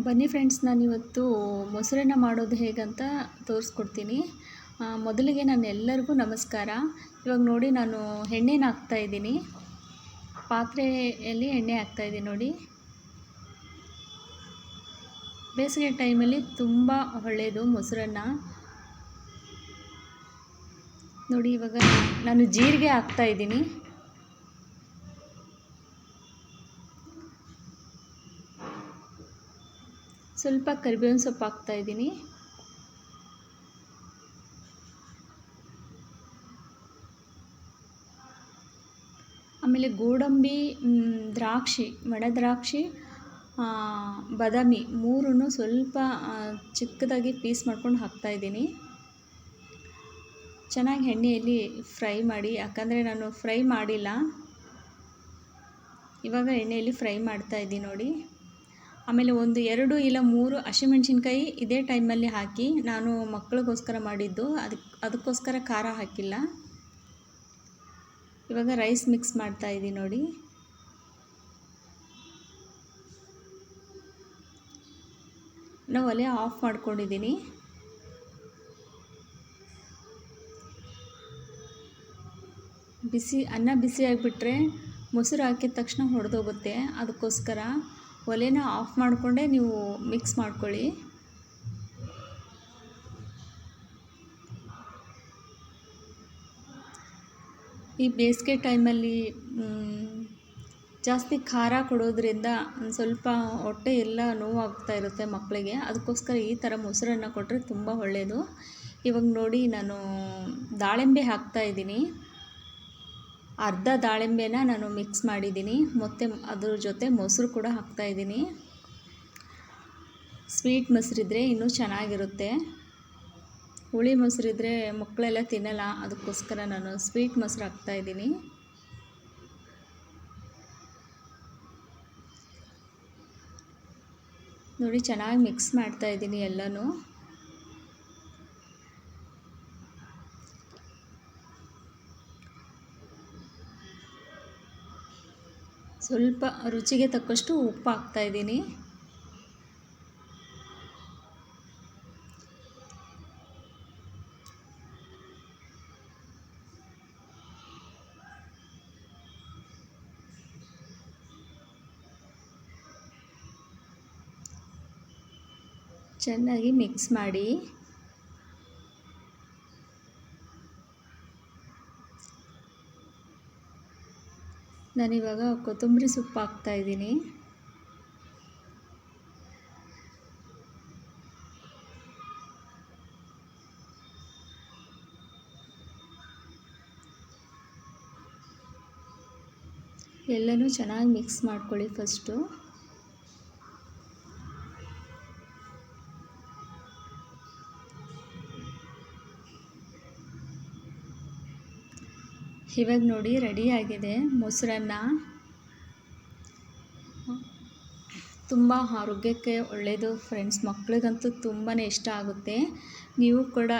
ಬನ್ನಿ ಫ್ರೆಂಡ್ಸ್ ನಾನಿವತ್ತು ಮೊಸರನ್ನ ಮಾಡೋದು ಹೇಗಂತ ತೋರಿಸ್ಕೊಡ್ತೀನಿ. ಮೊದಲಿಗೆ ನಾನು ಎಲ್ಲರಿಗೂ ನಮಸ್ಕಾರ. ಇವಾಗ ನೋಡಿ ನಾನು ಎಣ್ಣೆನ ಹಾಕ್ತಾಯಿದ್ದೀನಿ ಪಾತ್ರೆಯಲ್ಲಿ ಎಣ್ಣೆ ಹಾಕ್ತಾಯಿದ್ದೀನಿ ನೋಡಿ. ಬೇಸಿಗೆ ಟೈಮಲ್ಲಿ ತುಂಬ ಒಳ್ಳೆಯದು ಮೊಸರನ್ನ. ನೋಡಿ ಇವಾಗ ನಾನು ಜೀರಿಗೆ ಹಾಕ್ತಾಯಿದ್ದೀನಿ ಸ್ವಲ್ಪ ಕರಿಬೇವಿನ ಸೊಪ್ಪು ಹಾಕ್ತಾಯಿದ್ದೀನಿ ಆಮೇಲೆ ಗೋಡಂಬಿ ದ್ರಾಕ್ಷಿ ಒಣ ದ್ರಾಕ್ಷಿ ಬಾದಾಮಿ ಮೂರನ್ನು ಸ್ವಲ್ಪ ಚಿಕ್ಕದಾಗಿ ಪೀಸ್ ಮಾಡ್ಕೊಂಡು ಹಾಕ್ತಾಯಿದ್ದೀನಿ ಚೆನ್ನಾಗಿ ಎಣ್ಣೆಯಲ್ಲಿ ಫ್ರೈ ಮಾಡಿ, ಯಾಕಂದರೆ ನಾನು ಫ್ರೈ ಮಾಡಿಲ್ಲ. ಇವಾಗ ಎಣ್ಣೆಯಲ್ಲಿ ಫ್ರೈ ಮಾಡ್ತಾ ಇದ್ದೀನಿ ನೋಡಿ. ಆಮೇಲೆ ಒಂದು ಎರಡು ಇಲ್ಲ ಮೂರು ಹಸಿಮೆಣ್ಸಿನ್ಕಾಯಿ ಇದೇ ಟೈಮಲ್ಲಿ ಹಾಕಿ ನಾನು ಮಕ್ಕಳಿಗೋಸ್ಕರ ಮಾಡಿದ್ದು. ಅದಕ್ಕೆ ಅದಕ್ಕೋಸ್ಕರ ಖಾರ ಹಾಕಿಲ್ಲ. ಇವಾಗ ರೈಸ್ ಮಿಕ್ಸ್ ಮಾಡ್ತಾ ಇದ್ದೀನಿ ನೋಡಿ. ನಾವು ಒಲೆ ಆಫ್ ಮಾಡ್ಕೊಂಡಿದ್ದೀನಿ. ಬಿಸಿ, ಅನ್ನ ಬಿಸಿ ಆಗಿಬಿಟ್ರೆ ಮೊಸರು ಹಾಕಿದ ತಕ್ಷಣ ಹೊಡೆದೋಗುತ್ತೆ. ಅದಕ್ಕೋಸ್ಕರ ಒಲೆನ ಆಫ್ ಮಾಡಿಕೊಂಡೇ, ನೀವು ಮಿಕ್ಸ್ ಮಾಡ್ಕೊಳ್ಳಿ. ಈ ಬೇಸಿಗೆ ಟೈಮಲ್ಲಿ ಜಾಸ್ತಿ ಖಾರ ಕೊಡೋದ್ರಿಂದ ಸ್ವಲ್ಪ ಹೊಟ್ಟೆ ಎಲ್ಲ ನೋವಾಗ್ತಾ ಇರುತ್ತೆ ಮಕ್ಕಳಿಗೆ ಅದಕ್ಕೋಸ್ಕರ ಈ ಥರ ಮೊಸರನ್ನ ಕೊಟ್ಟರೆ ತುಂಬ ಒಳ್ಳೆಯದು ಇವಾಗ ನೋಡಿ ನಾನು ದಾಳಿಂಬೆ ಹಾಕ್ತಾಯಿದ್ದೀನಿ ಅರ್ಧ ದಾಳಿಂಬೆನ ನಾನು ಮಿಕ್ಸ್ ಮಾಡಿದ್ದೀನಿ. ಮತ್ತು ಅದ್ರ ಜೊತೆ ಮೊಸರು ಕೂಡ ಹಾಕ್ತಾಯಿದ್ದೀನಿ ಸ್ವೀಟ್ ಮೊಸರಿದ್ರೆ ಇನ್ನೂ ಚೆನ್ನಾಗಿರುತ್ತೆ. ಹುಳಿ ಮೊಸರಿದ್ರೆ ಮಕ್ಕಳೆಲ್ಲ ತಿನ್ನಲ್ಲ, ಅದಕ್ಕೋಸ್ಕರ ನಾನು ಸ್ವೀಟ್ ಮೊಸರು ಹಾಕ್ತಾಯಿದ್ದೀನಿ ನೋಡಿ, ಚೆನ್ನಾಗಿ ಮಿಕ್ಸ್ ಮಾಡ್ತಾಯಿದ್ದೀನಿ ಎಲ್ಲನೂ. ಸ್ವಲ್ಪ ರುಚಿಗೆ ತಕ್ಕಷ್ಟು ಉಪ್ಪು ಹಾಕ್ತಾಯಿದ್ದೀನಿ ಚೆನ್ನಾಗಿ ಮಿಕ್ಸ್ ಮಾಡಿ. ನಾನಿವಾಗ ಕೊತ್ತಂಬರಿ ಸೊಪ್ಪು ಹಾಕ್ತಾಯಿದ್ದೀನಿ ಎಲ್ಲನೂ ಚೆನ್ನಾಗಿ ಮಿಕ್ಸ್ ಮಾಡ್ಕೊಳ್ಳಿ ಫಸ್ಟು. ಇವಾಗ ನೋಡಿ ರೆಡಿಯಾಗಿದೆ ಮೊಸರನ್ನ ತುಂಬ ಆರೋಗ್ಯಕ್ಕೆ ಒಳ್ಳೆಯದು ಫ್ರೆಂಡ್ಸ್ ಮಕ್ಕಳಿಗಂತೂ ತುಂಬಾ ಇಷ್ಟ ಆಗುತ್ತೆ. ನೀವು ಕೂಡ